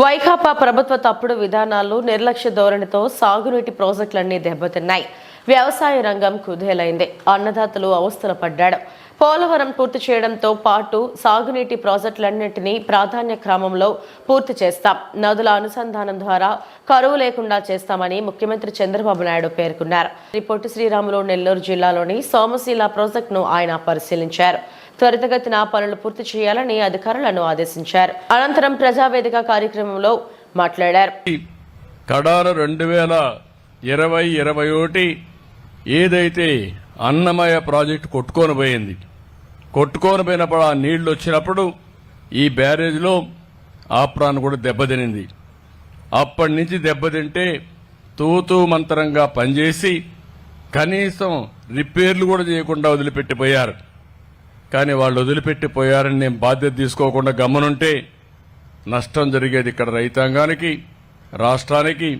వైకాపా ప్రభుత్వ తప్పుడు విధానాలు నిర్లక్ష్య ధోరణితో సాగునీటి ప్రాజెక్టులన్నీ దెబ్బతిన్నాయి. వ్యవసాయ రంగం కుదేలైంది. అన్నదాతలు అవస్థలు పడ్డాడు. పోలవరం పూర్తి చేయడంతో పాటు సాగునీటి ప్రాజెక్టులన్నింటినీ ప్రాధాన్య క్రమంలో పూర్తి చేస్తాం. నదుల అనుసంధానం ద్వారా కరువు లేకుండా చేస్తామని ముఖ్యమంత్రి చంద్రబాబు నాయుడు పేర్కొన్నారు. రిపోర్టు శ్రీరాములు నెల్లూరు జిల్లాలోని సోమశీల ప్రాజెక్టును ఆయన పరిశీలించారు. త్వరితగతిన పనులు పూర్తి చేయాలని అధికారులను ఆదేశించారు. అనంతరం ప్రజావేదిక కార్యక్రమంలో మాట్లాడారు. కడారు రెండు వేల ఇరవై ఇరవై ఒకటి ఏదైతే అన్నమయ ప్రాజెక్టు కొట్టుకొని పోయింది కొట్టుకొని పోయినప్పుడు ఆ నీళ్ళు వచ్చినప్పుడు ఈ బ్యారేజ్లో ఆప్రాన్ కూడా దెబ్బతినింది. అప్పటి నుంచి దెబ్బతింటే తూతూ మంతరంగా పనిచేసి కనీసం రిపేర్లు కూడా చేయకుండా వదిలిపెట్టిపోయారు. కానీ వాళ్ళు వదిలిపెట్టిపోయారని నేను బాధ్యత తీసుకోకుండా గమనుంటే నష్టం జరిగేది ఇక్కడ రైతాంగానికి రాష్ట్రానికి.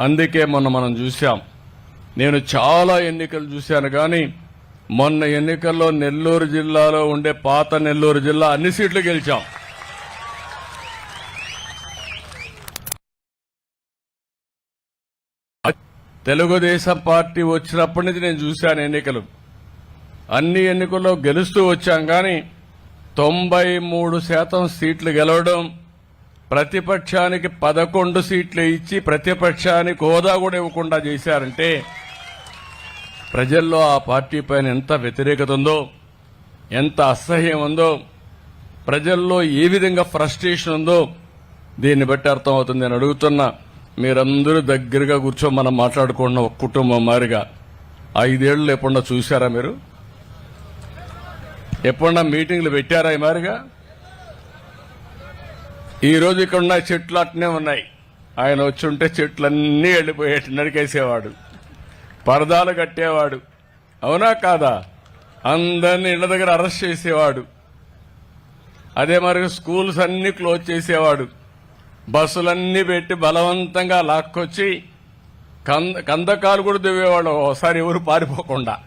అందుకే మొన్న మనం చూశాం. నేను చాలా ఎన్నికలు చూశాను కానీ మొన్న ఎన్నికల్లో నెల్లూరు జిల్లాలో ఉండే పాత నెల్లూరు జిల్లా అన్ని సీట్లు గెలిచాం. తెలుగుదేశం పార్టీ వచ్చినప్పటి నుంచి నేను చూశాను ఎన్నికలు. అన్ని ఎన్నికల్లో గెలుస్తూ వచ్చాం కానీ తొంభై మూడు శాతం సీట్లు గెలవడం ప్రతిపక్షానికి పదకొండు సీట్లు ఇచ్చి ప్రతిపక్షానికి హోదా కూడా ఇవ్వకుండా చేశారంటే ప్రజల్లో ఆ పార్టీ పైన ఎంత వ్యతిరేకత ఉందో ఎంత అసహ్యం ఉందో ప్రజల్లో ఏ విధంగా ఫ్రస్ట్రేషన్ ఉందో దీన్ని బట్టి అర్థమవుతుంది నేను అడుగుతున్నా. మీరందరూ దగ్గరగా కూర్చో మనం మాట్లాడుకున్న ఒక కుటుంబం మారిగా. ఐదేళ్ళు లేకుండా చూశారా మీరు? ఎప్పుడన్నా మీటింగ్లు పెట్టారా ఈ మారిగా? ఈ ఇక్కడ ఉన్న చెట్లు అట్నే ఉన్నాయి. ఆయన వచ్చి ఉంటే చెట్లన్నీ వెళ్ళిపోయేట్టు నరికేసేవాడు. పరదాలు కట్టేవాడు. అవునా కాదా? అందరిని ఇళ్ళ దగ్గర అరెస్ట్ చేసేవాడు. అదే మరి స్కూల్స్ అన్నీ క్లోజ్ చేసేవాడు. బస్సులన్నీ పెట్టి బలవంతంగా లాక్కొచ్చి కంద కందకాలు కూడా దువ్వేవాడు. ఒకసారి ఎవరు పారిపోకుండా.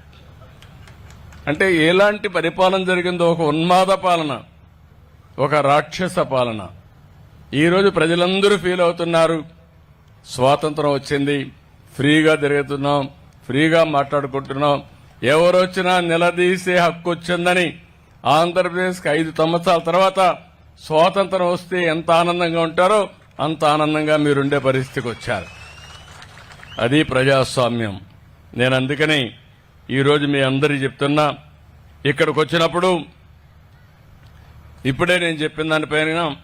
అంటే ఎలాంటి పరిపాలన జరిగిందో ఒక ఉన్మాద పాలన ఒక రాక్షస పాలన. ఈరోజు ప్రజలందరూ ఫీల్ అవుతున్నారు. స్వాతంత్రం వచ్చింది. ఫ్రీగా తిరుగుతున్నాం. ఫ్రీగా మాట్లాడుకుంటున్నాం. ఎవరు వచ్చినా నిలదీసే హక్కు వచ్చిందని ఆంధ్రప్రదేశ్కి ఐదు సంవత్సరాల తర్వాత స్వాతంత్రం వస్తే ఎంత ఆనందంగా ఉంటారో అంత ఆనందంగా మీరుండే పరిస్థితికి వచ్చారు. అది ప్రజాస్వామ్యం. నేను అందుకని ఈరోజు మీ అందరికీ చెప్తున్నా ఇక్కడికి వచ్చినప్పుడు ఇప్పుడే నేను చెప్పిన దానిపైన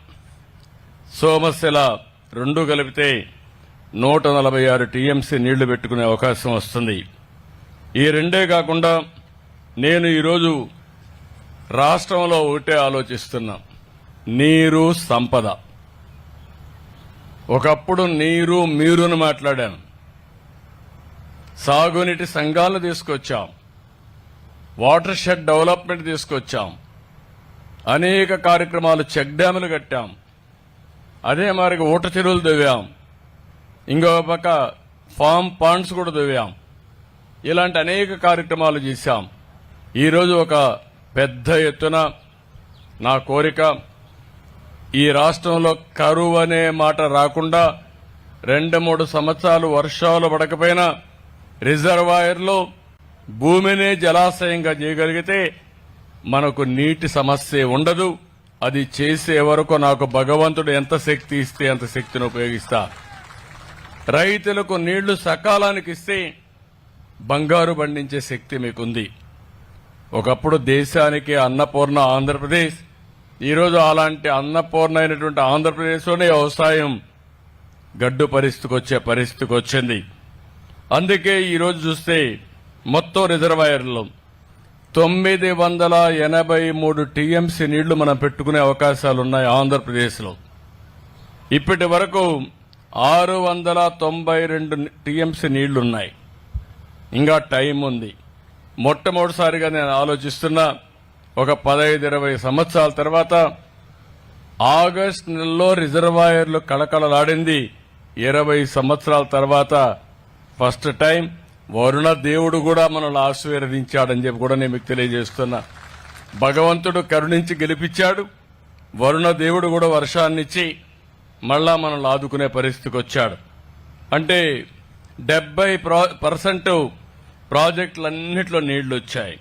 సోమశిల రెండు కలిపితే నూట నలభై ఆరు టీఎంసీ నీళ్ళు పెట్టుకునే అవకాశం వస్తుంది. ఈ రెండే కాకుండా నేను ఈరోజు రాష్ట్రంలో ఒకటే ఆలోచిస్తున్నా. నీరు సంపద. ఒకప్పుడు నీరు మీరుని మాట్లాడాను. సాగునీటి సంఘాలను తీసుకొచ్చాం. వాటర్ షెడ్ డెవలప్మెంట్ తీసుకొచ్చాం. అనేక కార్యక్రమాలు చెక్ డ్యాములు కట్టాం. అదే మరి ఊట చెరువులు దువ్వాం ఇంకొక పక్క ఫామ్ పాండ్స్ కూడా దువ్వాం ఇలాంటి అనేక కార్యక్రమాలు చేశాం. ఈరోజు ఒక పెద్ద ఎత్తున నా కోరిక ఈ రాష్ట్రంలో కరువు అనే మాట రాకుండా రెండు మూడు సంవత్సరాలు వర్షాలు పడకపోయినా రిజర్వాయర్లో భూమినే జలాశయంగా చేయగలిగితే మనకు నీటి సమస్య ఉండదు. అది చేసే వరకు నాకు భగవంతుడు ఎంత శక్తి ఇస్తే అంత శక్తిని ఉపయోగిస్తా. రైతులకు నీళ్ళు సకాలానికి ఇస్తే బంగారు పండించే శక్తి మీకుంది. ఒకప్పుడు దేశానికి అన్నపూర్ణ ఆంధ్రప్రదేశ్ ఈరోజు అలాంటి అన్నపూర్ణ అయినటువంటి ఆంధ్రప్రదేశ్లోనే వ్యవసాయం గడ్డు పరిస్థితికి వచ్చే పరిస్థితికి వచ్చింది అందుకే ఈరోజు చూస్తే మొత్తం రిజర్వాయర్లో. తొమ్మిది వందల ఎనభై మూడు టీఎంసీ నీళ్ళు మనం పెట్టుకునే అవకాశాలు ఉన్నాయి ఆంధ్రప్రదేశ్లో. ఇప్పటి వరకు ఆరు వందల తొంభై రెండు టీఎంసీ నీళ్ళున్నాయి. ఇంకా టైం ఉంది. మొట్టమొదటిసారిగా నేను ఆలోచిస్తున్నా ఒక పదహైదు ఇరవై సంవత్సరాల తర్వాత ఆగస్ట్ నెలలో రిజర్వాయర్లు కళకళలాడింది. ఇరవై సంవత్సరాల తర్వాత ఫస్ట్ టైం వరుణ దేవుడు కూడా మనల్ని ఆశీర్వదించాడని చెప్పి కూడా నేను మీకు తెలియజేస్తున్నా. భగవంతుడు కరుణించి గెలిపించాడు. వరుణ దేవుడు కూడా వర్షాన్నిచ్చి మళ్ళా మనల్ని ఆదుకునే పరిస్థితికి వచ్చాడు. అంటే డెబ్బై పర్సెంట్ ప్రాజెక్టులన్నిట్లో నీళ్ళు వచ్చాయి